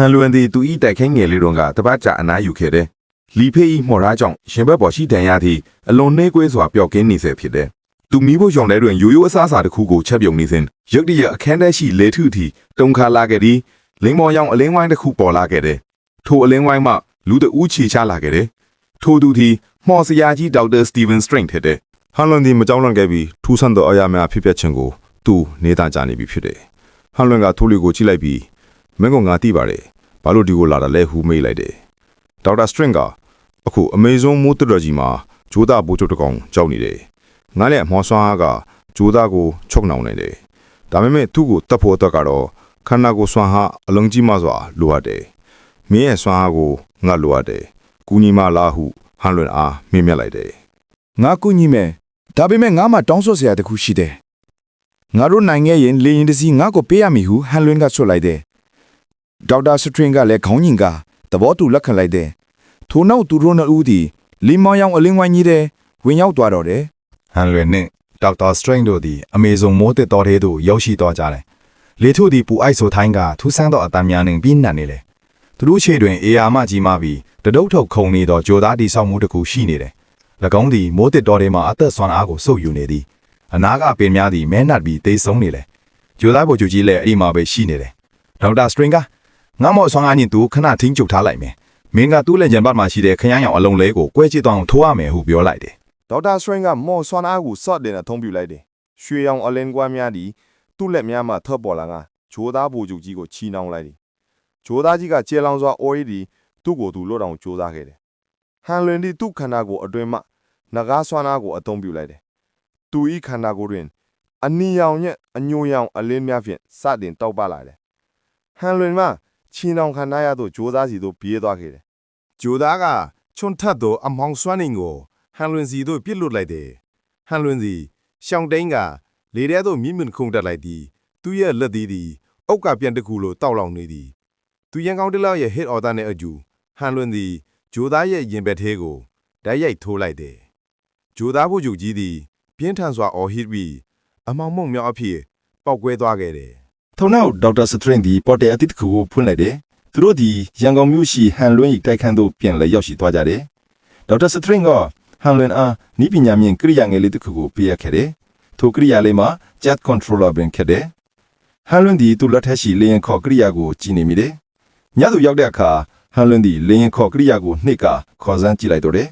ဟန်လွင်သည်သူ၏တိုက်ခိုင်းငယ်လေးတုန်းကတပတ်ကြာအနားယူခဲ့တယ်လီဖေး၏မော်ရာကြောင့်ရှင်ဘက်ပေါ်ရှိတန်ရသည့်အလွန်နှေးကွေးစွာပျောက်ကင်းနေစေဖြစ်တယ်သူမိဖို့ရောင်ထဲတွင်ရိုးရိုးအစားအစာတစ်ခုကိုချက်ပြုံနေစဉ်ရုတ်တရက်အခန်းထဲရှိလေထုထီတုံခါလာခဲ့ပြီးလင်းမော်ရောင်အလင်းဝိုင်းတစ်ခုပေါ်လာခဲ့တယ်ထိုအလင်းဝိုင်းမှလူတအူးချီချလာခဲ့တယ်ထိုသူသည်မော်စရာကြီးဒေါက်တာစတီဗန်စထရင်ဖြစ်တယ်ဟန်လွန်ဒီမကြောက်လန့်ခဲ့ပြီးထူးဆန်းသောအရာများဖြစ်ပျက်ခြင်းကိုသူနေတာကြနေပြီဖြစ်တယ်။ဟန်လွန်ကထိုးလီကိုကြည့်လိုက်ပြီး မင်းကငါသိပါတယ်။ဘာလို့ဒီကိုလာတာလဲဟူမေးလိုက်တယ်။ဒေါက်တာစထရင်ကအခုအမေဇုံမိုးတရကြီးမှာဂျိုးသားဘိုးချုပ်တစ်ကောင်ကြောက်နေတယ်။ငါလည်းအမော်ဆွမ်းအားကဂျိုးသားကိုချုပ်နှောင်နေတယ်။ဒါပေမဲ့သူ့ကိုတပ်ဖို့အတွက်ကတော့ခန္ဓာကိုယ်ဆွမ်းအားအလုံးကြီးမှစွာလိုအပ်တယ်။မင်းရဲ့ဆွမ်းအားကိုငါလိုအပ်တယ်။ကူညီမလားဟုဟန်လွန်အားမေးမြန်းလိုက်တယ်။ငါကူညီမယ်ဒါပေမဲ့ငါမှတောင်းဆိုစရာတစ်ခုရှိတယ်ငါတို့နိုင်ငံရင်လေရင်တစ်စီးငါ့ကိုပေးရမည်ဟုဟန်လွင်ကဆွလိုက်တယ် ဒေါက်တာစထရင်ကလည်းခေါင်းညင်ကသဘောတူလက်ခံလိုက်တယ်ထို့နောက်သူတို့နှစ်ဦးသည်လီမောင်ရောင်အလင်းဝိုင်းကြီးတဲ့ဝင်ရောက်သွားတော့တယ်ဟန်လွင်နှင့်ဒေါက်တာစထရိန်တို့သည်အမေဇုံမိုးတစ်တော်သေးသို့ရောက်ရှိသွားကြတယ်။လေထုသည်ပူအိုက်ဆိုထိုင်းကထူးဆန်းသောအတံများနှင့်ပြီးနှံ့နေလေ။သူတို့ခြေတွင်အေယာမကြီးမှပြီးတဒုတ်ထုတ်ခုန်နေသောဂျိုသားတီဆောင်မှုတစ်ခုရှိနေတယ်။၎င်းသည်မိုးတစ်တော်ထဲမှအသက်ဆွမ်းအားကိုစုပ်ယူနေသည်။အနာကပင်များသည်မဲနတ်ပြီးတိတ်ဆုံးနေလေ။ဂျိုသားဘိုလ်ချုပ်ကြီးလည်းအိမ်မှာပဲရှိနေတယ်။ဒေါက်တာစထရင်က ငါမော့ဆွမ်းအားညင်သူခဏထင်းကျုပ်ထားလိုက်မယ်။မင်းကသူ့လက်ကျန်ဘတ်မှာရှိတဲ့ခရမ်းရောင်အလုံးလေးကိုကွဲချစ်သွားအောင်ထိုးရမယ်ဟုပြောလိုက်တယ်။ဒေါက်တာစထရင်ကမော်ဆွမ်းအားကိုစော့တင်အသုံးပြုလိုက်တယ်။ရွှေရောင်အလင်းကွမ်းများသည်သူ့လက်များမှထွက်ပေါ်လာကဂျိုးသားဘူဂျုကြီးကိုချီနှောင်လိုက်တယ်။ဂျိုးသားကြီးကကျေလောင်စွာအော်ရီဒီသူ့ကိုယ်သူလွတ်အောင်ကြိုးစားခဲ့တယ်။ဟန်လွင်ဒီသူ့ခန္ဓာကိုယ်အတွင်းမှနဂါးဆွမ်းအားကိုအသုံးပြုလိုက်တယ်။သူ၏ခန္ဓာကိုယ်တွင်အနီရောင်ညက်အညိုရောင်အလင်းများဖြင့်စတင်တောက်ပလာတယ်။ဟန်လွင်မှ ချီနှောင်ခန္ဓာရသို့ဂျိုးသားစီသို့ပြေးသွားခဲ့တယ်ဂျိုသားကချွန်ထတ်သောအမောင်စွမ်းနေကိုဟန်လွင်စီတို့ပြစ်လွတ်လိုက်တယ်ဟန်လွင်စီရှောင်းတိန်ကလေထဲသို့မြင့်မြင့်ခုန်တက်လိုက်သည်သူရဲ့လက်သေးသည်အုတ်ကပြန်တစ်ခုလိုတောက်လောင်နေသည်သူရန်ကောင်းတလောက်ရဲ့ hit order နဲ့အကျူဟန်လွင်သည်ဂျိုသားရဲ့ရင်ဘက်သေးကိုဓာတ်ရိုက်ထိုးလိုက်တယ်ဂျိုသားဖို့ဂျုကြီးသည်ပြင်းထန်စွာအော်ဟစ်ပြီးအမောင်မုံမြောက်အဖြစ်ပောက်ကွဲသွားခဲ့တယ် ထို့နောက်ဒေါက်တာစထရင်ဒီပေါ်တယ်အသစ်တစ်ခုကိုဖွင့်လိုက်တယ်။သူတို့ဒီရန်ကုန်မြို့ရှိဟန်လွင်၏တိုက်ခန်းသို့ပြန်လည်ရောက်ရှိသွားကြတယ်။ဒေါက်တာစထရင်ကဟန်လွင်အားနီးပညာမြင့်ကိရိယာငယ်လေးတစ်ခုကိုပေးအပ်ခဲ့တယ်။ထိုကိရိယာလေးမှာ jet controller ပင်ခဲ့တယ်။ဟန်လွင်ဒီသူ့လက်ထက်ရှိလေရင်ခေါ်ကိရိယာကိုကြည့်နေမိတယ်။ညသူရောက်တဲ့အခါဟန်လွင်ဒီလေရင်ခေါ်ကိရိယာကိုနှိပ်ကခေါ်စမ်းကြည့်လိုက်တော့တယ်